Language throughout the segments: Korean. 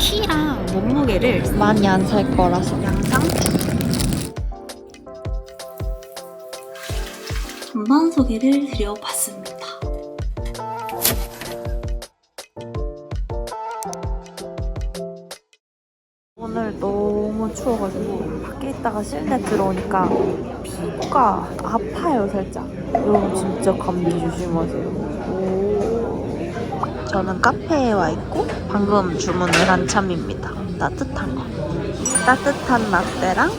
키랑 몸무게를 많이 안 살 거라서. 양상 한번 소개를 드려봤습니다. 오늘 너무 추워가지고 밖에 있다가 실내 들어오니까 피부가 아파요 살짝. 여러분 진짜 감기 조심하세요. 오. 저는 카페에 와 있고 방금 주문을 한 참입니다. 따뜻한 거. 따뜻한 라떼랑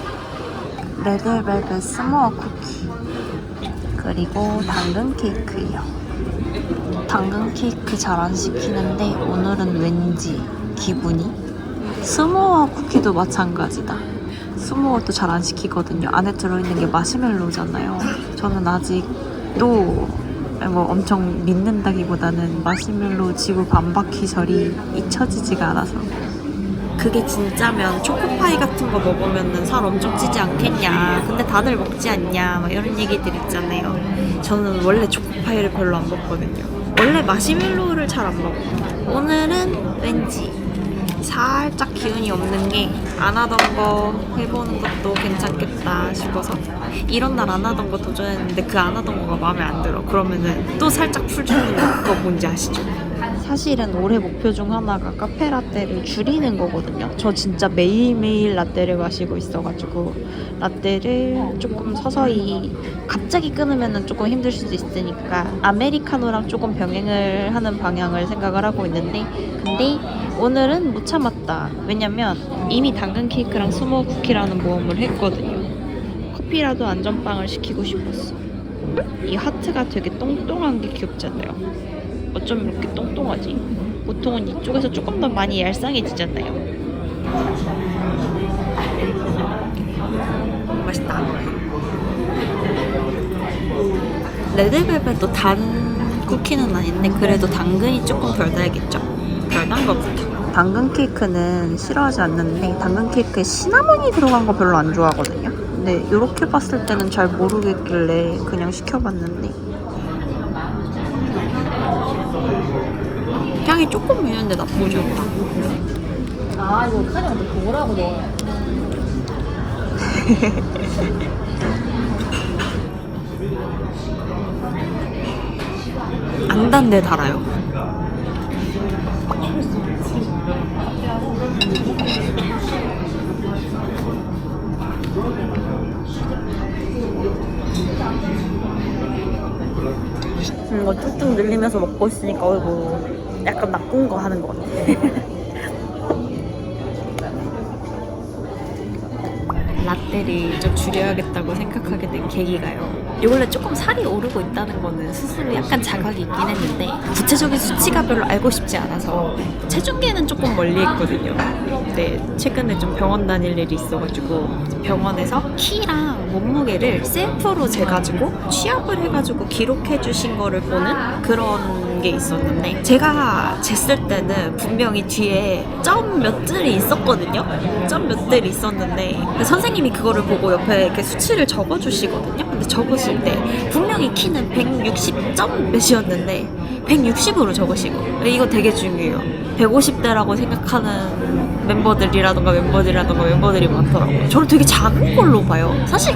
레드벨벳 스모어 쿠키 그리고 당근 케이크예요. 당근 케이크 잘 안 시키는데 오늘은 왠지 기분이 스모어 쿠키도 마찬가지다. 스모어도 잘 안 시키거든요. 안에 들어있는 게 마시멜로잖아요. 저는 아직도 뭐 엄청 믿는다기보다는 마시멜로 지구 반바퀴 절이 잊혀지지가 않아서 그게 진짜면 초코파이 같은 거 먹으면 살 엄청 찌지 않겠냐. 근데 다들 먹지 않냐. 막 이런 얘기들 있잖아요. 저는 원래 초코파이를 별로 안 먹거든요. 원래 마시멜로를 잘 안 먹어요. 오늘은 왠지 살짝 기운이 없는 게 안 하던 거 해보는 것도 괜찮겠다 싶어서 이런 날 안 하던 거 도전했는데 그 안 하던 거가 마음에 안 들어. 그러면은 또 살짝 풀 주는 거 뭔지 아시죠? 사실은 올해 목표 중 하나가 카페 라떼를 줄이는 거거든요. 저 진짜 매일매일 라떼를 마시고 있어가지고 라떼를 조금 서서히 갑자기 끊으면 조금 힘들 수도 있으니까 아메리카노랑 조금 병행을 하는 방향을 생각을 하고 있는데 근데 오늘은 못 참았다. 왜냐면 이미 당근 케이크랑 스모어 쿠키라는 모험을 했거든요. 커피라도 안전빵을 시키고 싶었어. 이 하트가 되게 똥똥한 게 귀엽잖아요. 어쩜 이렇게 똥똥하지? 보통은 이쪽에서 조금 더 많이 얄쌍해지잖아요. 맛있다. 레드벨벳도 단 쿠키는 아닌데 그래도 당근이 조금 덜 달겠죠? 덜 단 것부터. 당근 케이크는 싫어하지 않는데 당근 케이크에 시나몬이 들어간 거 별로 안 좋아하거든요. 근데 이렇게 봤을 때는 잘 모르겠길래 그냥 시켜봤는데 향이 조금 있는데 나쁘지 않다. 아 이거 카리한테 보라고 너. 안 단데 달아요. 음, 이거 뚝뚝 늘리면서 먹고 있으니까 어이구 약간 나쁜 거 하는 것 같아. 라떼를 좀 줄여야겠다고 생각하게 된 계기가요. 이 원래 조금 살이 오르고 있다는 거는 스스로 약간 자각이 있긴 했는데 구체적인 수치가 별로 알고 싶지 않아서 체중계는 조금 멀리 했거든요. 근데 최근에 좀 병원 다닐 일이 있어가지고 병원에서 키랑 몸무게를 셀프로 재가지고 취합을 해가지고 기록해 주신 거를 보는 그런 게 있었는데 제가 쟀을 때는 분명히 뒤에 점 몇 들이 있었거든요. 점 몇 들이 있었는데 그 선생님이 그거를 보고 옆에 이렇게 수치를 적어주시거든요. 근데 적으실 때 분명히 키는 160점 몇이었는데 160으로 적으시고 이거 되게 중요해요. 150대라고 생각하는 멤버들이라던가 멤버들이라던가 멤버들이 많더라고요. 저를 되게 작은 걸로 봐요. 사실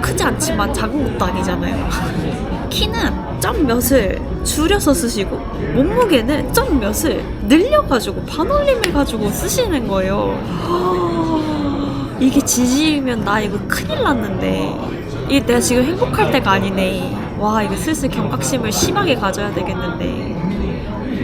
크지 않지만 작은 것도 아니잖아요. 키는 점 몇을 줄여서 쓰시고 몸무게는 점 몇을 늘려가지고 반올림해가지고 쓰시는 거예요. 이게 지지면 나 이거 큰일 났는데 이게 내가 지금 행복할 때가 아니네. 와 이거 슬슬 경각심을 심하게 가져야 되겠는데.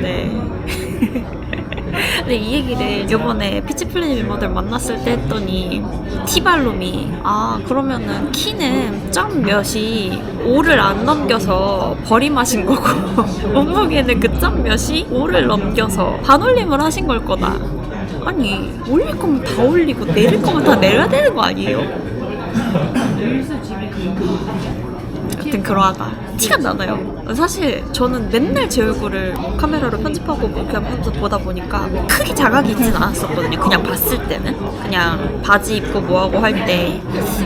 네. 근데 이 얘기를 이번에 피치플래닛 멤버들 만났을 때 했더니 티발롬이 아 그러면은 키는 점 몇이 5를 안 넘겨서 버림하신 거고 몸무게는 그 점 몇이 5를 넘겨서 반올림을 하신 걸 거다 아니 올릴 거면 다 올리고 내릴 거면 다 내려야 되는 거 아니에요? 여튼 그러하다. 티가 나나요? 사실 저는 맨날 제 얼굴을 카메라로 편집하고 뭐 그렇게 하면서 보다 보니까 크게 자각이 있진 않았었거든요. 그냥 봤을 때는. 그냥 바지 입고 뭐하고 할 때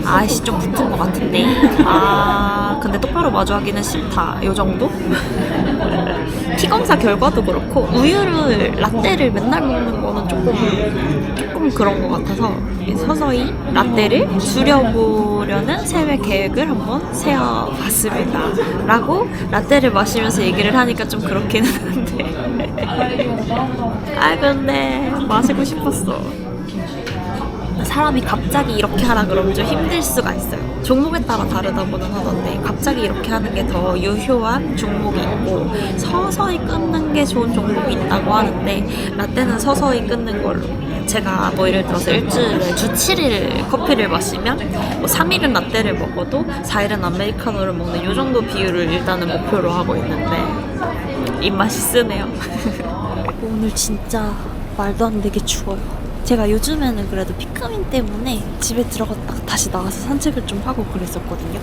아이씨 좀 붙은 것 같은데. 아 근데 똑바로 마주하기는 싫다. 요 정도? 피 검사 결과도 그렇고 우유를 라떼를 맨날 먹는 거는 조금 조금 그런 것 같아서 서서히 라떼를 줄여보려는 생활 계획을 한번 세워봤습니다. 라고 라떼를 마시면서 얘기를 하니까 좀 그렇기는 한데 아 근데 마시고 싶었어. 사람이 갑자기 이렇게 하라 그러면 좀 힘들 수가 있어요. 종목에 따라 다르다고는 하던데 갑자기 이렇게 하는 게 더 유효한 종목이 있고 서서히 끊는 게 좋은 종목이 있다고 하는데 라떼는 서서히 끊는 걸로 제가 뭐 예를 들어서 일주일에 주 7일 커피를 마시면 뭐 3일은 라떼를 먹어도 4일은 아메리카노를 먹는 이 정도 비율을 일단은 목표로 하고 있는데 입맛이 쓰네요. 오늘 진짜 말도 안 되게 추워요. 제가 요즘에는 그래도 피크민 때문에 집에 들어갔다가 다시 나가서 산책을 좀 하고 그랬었거든요.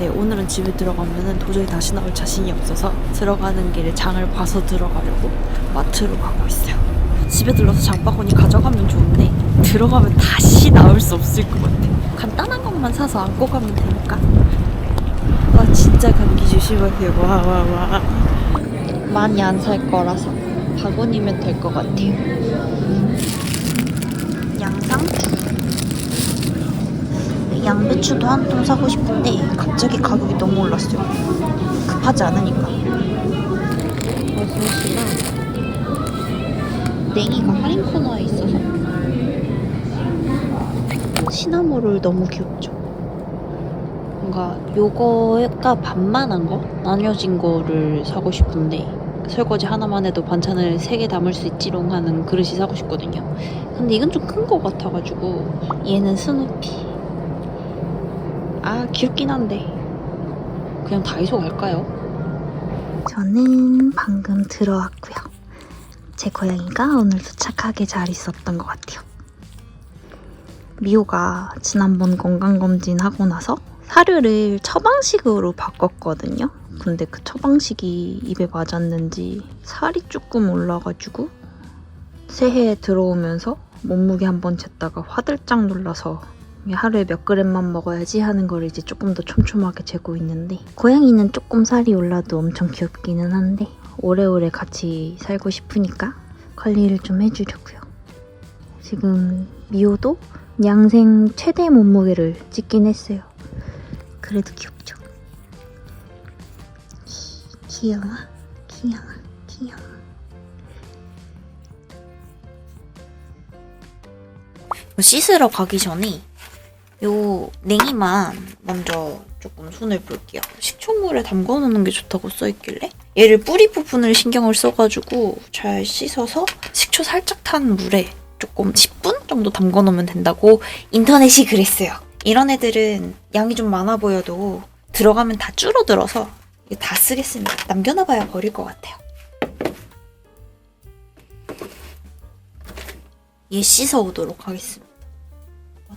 네, 오늘은 집에 들어가면은 도저히 다시 나올 자신이 없어서 들어가는 길에 장을 봐서 들어가려고 마트로 가고 있어요. 집에 들러서 장바구니 가져가면 좋은데 들어가면 다시 나올 수 없을 것 같아요. 간단한 것만 사서 안고 가면 되니까. 와 진짜 감기 조심하세요. 와 와 와. 많이 안 살 거라서 바구니면 될 것 같아요. 양상추. 양배추도 한 통 사고 싶은데 갑자기 가격이 너무 올랐어요. 급하지 않으니까. 버섯이랑 냉이가 할인 코너에 있어서 시나모롤 너무 귀엽죠. 뭔가 요거가 반만한 거 나뉘어진 거를 사고 싶은데 설거지 하나만 해도 반찬을 세 개 담을 수 있지롱 하는 그릇이 사고 싶거든요. 근데 이건 좀 큰 거 같아가지고 얘는 스누피. 아 귀엽긴 한데 그냥 다이소 갈까요? 저는 방금 들어왔고요. 제 고양이가 오늘 도 착하게 잘 있었던 것 같아요. 미호가 지난번 건강검진 하고 나서 사료를 처방식으로 바꿨거든요. 근데 그 처방식이 입에 맞았는지 살이 조금 올라가지고 새해에 들어오면서 몸무게 한번 쟀다가 화들짝 놀라서 하루에 몇 그램만 먹어야지 하는 걸 이제 조금 더 촘촘하게 재고 있는데 고양이는 조금 살이 올라도 엄청 귀엽기는 한데 오래오래 같이 살고 싶으니까 관리를 좀 해주려고요. 지금 미호도 양생 최대 몸무게를 찍긴 했어요. 그래도 귀엽죠? 귀여워, 귀여워, 귀여워. 씻으러 가기 전에 요 냉이만 먼저 조금 손을 볼게요. 식초물에 담궈 놓는 게 좋다고 써있길래 얘를 뿌리 부분을 신경을 써가지고 잘 씻어서 식초 살짝 탄 물에 조금 10분 정도 담궈 놓으면 된다고 인터넷이 그랬어요. 이런 애들은 양이 좀 많아 보여도 들어가면 다 줄어들어서 다 쓰겠습니다. 남겨놔봐야 버릴 것 같아요. 얘 씻어 오도록 하겠습니다.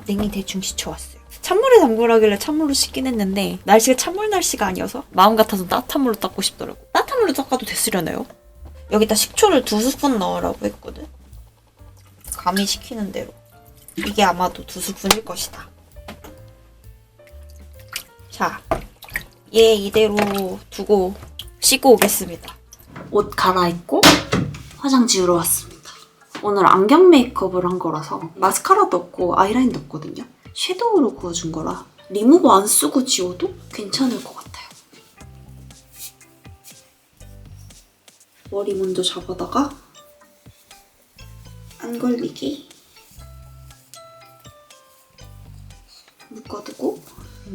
냉이 대충 씻혀왔어요. 찬물에 담그라길래 찬물로 씻긴 했는데 날씨가 찬물 날씨가 아니어서 마음 같아서 따뜻한 물로 닦고 싶더라고. 따뜻한 물로 닦아도 됐으려나요? 여기다 식초를 두 스푼 넣으라고 했거든. 감히 시키는 대로. 이게 아마도 두 스푼일 것이다. 자, 얘 이대로 두고 씻고 오겠습니다. 옷 갈아입고 화장 지우러 왔습니다. 오늘 안경 메이크업을 한 거라서 마스카라도 없고 아이라인도 없거든요. 섀도우로 그어준 거라 리무버 안 쓰고 지워도 괜찮을 것 같아요. 머리 먼저 잡아다가 안 걸리게 묶어두고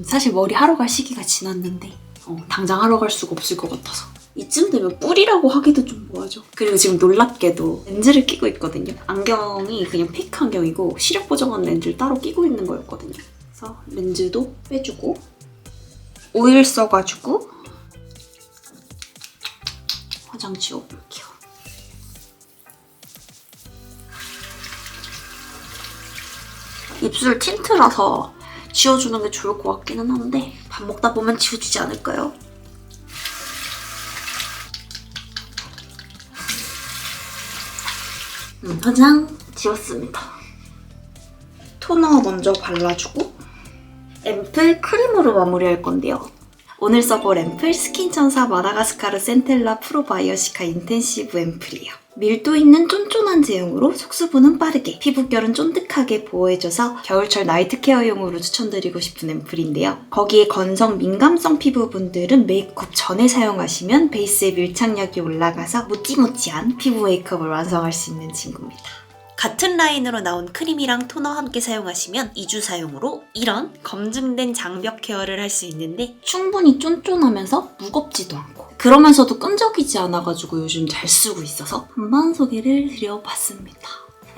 사실 머리 하러 갈 시기가 지났는데 어, 당장 하러 갈 수가 없을 것 같아서 이쯤 되면 뿔이라고 하기도 좀 뭐하죠. 그리고 지금 놀랍게도 렌즈를 끼고 있거든요. 안경이 그냥 페이크 안경이고 시력 보정한 렌즈를 따로 끼고 있는 거였거든요. 그래서 렌즈도 빼주고 오일 써가지고 화장 지워볼게요. 입술 틴트라서 지워주는 게 좋을 것 같기는 한데 밥 먹다 보면 지워지지 않을까요? 음, 화장 지웠습니다. 토너 먼저 발라주고 앰플 크림으로 마무리할 건데요. 오늘 써볼 앰플 스킨천사 마다가스카르 센텔라 프로바이어시카 인텐시브 앰플이에요. 밀도 있는 쫀쫀한 제형으로 속수분은 빠르게, 피부결은 쫀득하게 보호해줘서 겨울철 나이트 케어용으로 추천드리고 싶은 앰플인데요. 거기에 건성 민감성 피부분들은 메이크업 전에 사용하시면 베이스에 밀착력이 올라가서 모찌모찌한 피부 메이크업을 완성할 수 있는 친구입니다. 같은 라인으로 나온 크림이랑 토너 함께 사용하시면 2주 사용으로 이런 검증된 장벽 케어를 할 수 있는데 충분히 쫀쫀하면서 무겁지도 않고 그러면서도 끈적이지 않아가지고 요즘 잘 쓰고 있어서 한번 소개를 드려봤습니다.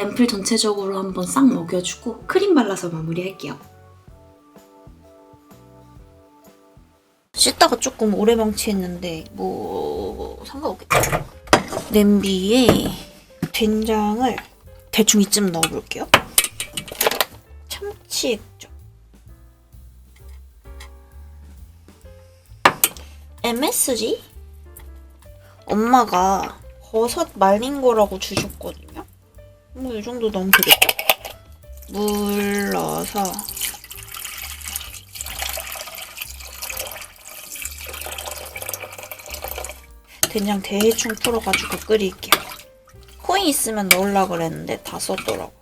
앰플 전체적으로 한번 싹 먹여주고 크림 발라서 마무리할게요. 씻다가 조금 오래 방치했는데 뭐 상관없겠죠. 냄비에 된장을 대충 이쯤 넣어볼게요. 참치 액젓. MSG? 엄마가 버섯 말린 거라고 주셨거든요. 뭐 이 정도 넣으면 되겠다. 물 넣어서 된장 대충 풀어가지고 끓일게요. 코인 있으면 넣으려고 그랬는데 다 썼더라고.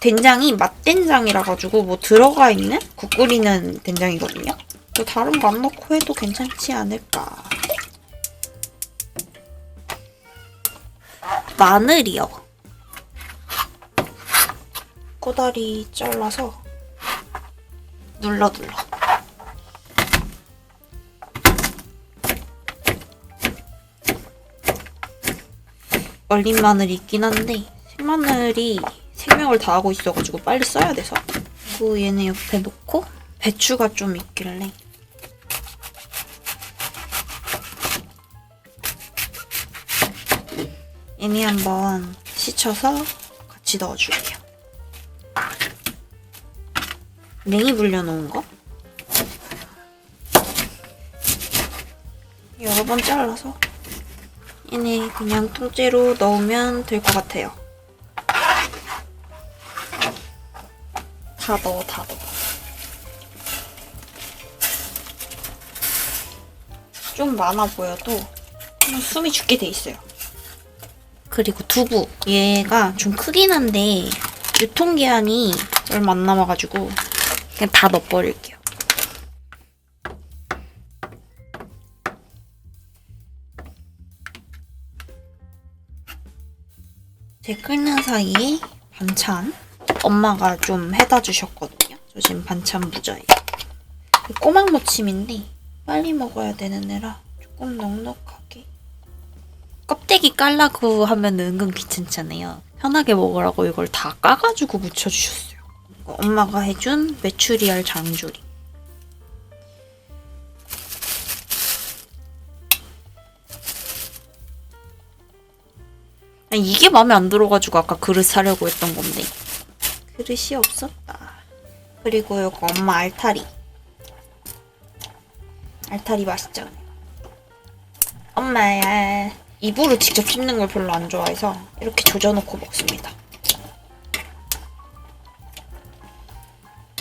된장이 맛된장이라 가지고 뭐 들어가 있는 국 끓이는 된장이거든요. 또 다른 거 안 넣고 해도 괜찮지 않을까. 마늘이요. 꼬다리 잘라서 눌러 눌러. 얼린 마늘이 있긴 한데 생마늘이 생명을 다하고 있어가지고 빨리 써야 돼서. 그리고 얘는 옆에 놓고 배추가 좀 있길래. 얘네 한번 씻혀서 같이 넣어줄게요. 냉이 불려놓은 거? 여러 번 잘라서 얘네 그냥 통째로 넣으면 될 것 같아요. 다 넣어, 다 넣어. 좀 많아 보여도 숨이 죽게 돼 있어요. 그리고 두부. 얘가 좀 크긴 한데 유통기한이 얼마 안 남아가지고 그냥 다 넣어버릴게요. 제 끓는 사이에 반찬 엄마가 좀 해다 주셨거든요. 저 지금 반찬 부자예요. 꼬막 무침인데 빨리 먹어야 되는 애라 조금 넉넉하게 껍데기 깔라고 하면 은근 귀찮잖아요. 편하게 먹으라고 이걸 다 까가지고 묻혀주셨어요. 이거 엄마가 해준 메추리알 장조림. 이게 마음에 안 들어가지고 아까 그릇 사려고 했던 건데 그릇이 없었다. 그리고 이거 엄마 알타리. 알타리 맛있죠? 엄마야 입으로 직접 씹는 걸 별로 안 좋아해서 이렇게 조져놓고 먹습니다.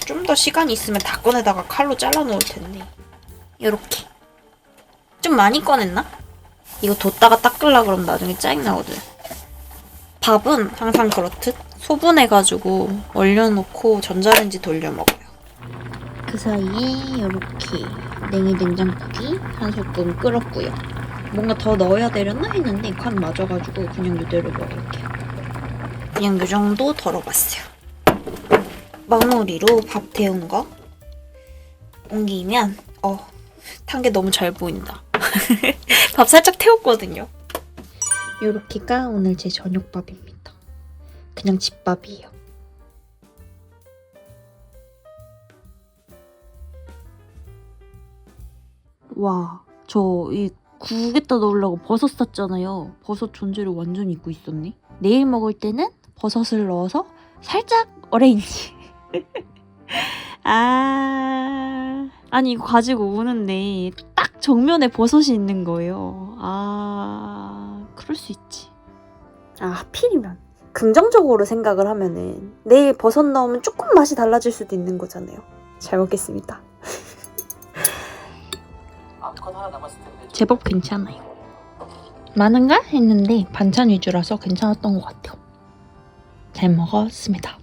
좀 더 시간이 있으면 다 꺼내다가 칼로 잘라 놓을 텐데 이렇게 좀 많이 꺼냈나? 이거 뒀다가 닦으려 그러면 나중에 짜증 나거든. 밥은 항상 그렇듯 소분해가지고 얼려놓고 전자레인지 돌려 먹어요. 그 사이에 이렇게 냉이 된장국이 한 소끔 끓었고요. 뭔가 더 넣어야 되려나 했는데 간 맞아가지고 그냥 이대로 먹을게요. 그냥 이 정도 덜어봤어요. 마무리로 밥 데운 거 옮기면 어, 탄 게 너무 잘 보인다. 밥 살짝 태웠거든요. 요렇게가 오늘 제 저녁밥입니다. 그냥 집밥이에요. 와, 저 이 국에다 넣으려고 버섯 샀잖아요. 버섯 존재를 완전 잊고 있었네. 내일 먹을 때는 버섯을 넣어서 살짝 오렌지. 아, 아니 이거 가지고 오는데 딱 정면에 버섯이 있는 거예요. 아, 그럴 수 있지. 아, 하필이면. 긍정적으로 생각을 하면은 내일 버섯 넣으면 조금 맛이 달라질 수도 있는 거잖아요. 잘 먹겠습니다. 제법 괜찮아요. 많은가 했는데 반찬 위주라서 괜찮았던 것 같아요. 잘 먹었습니다.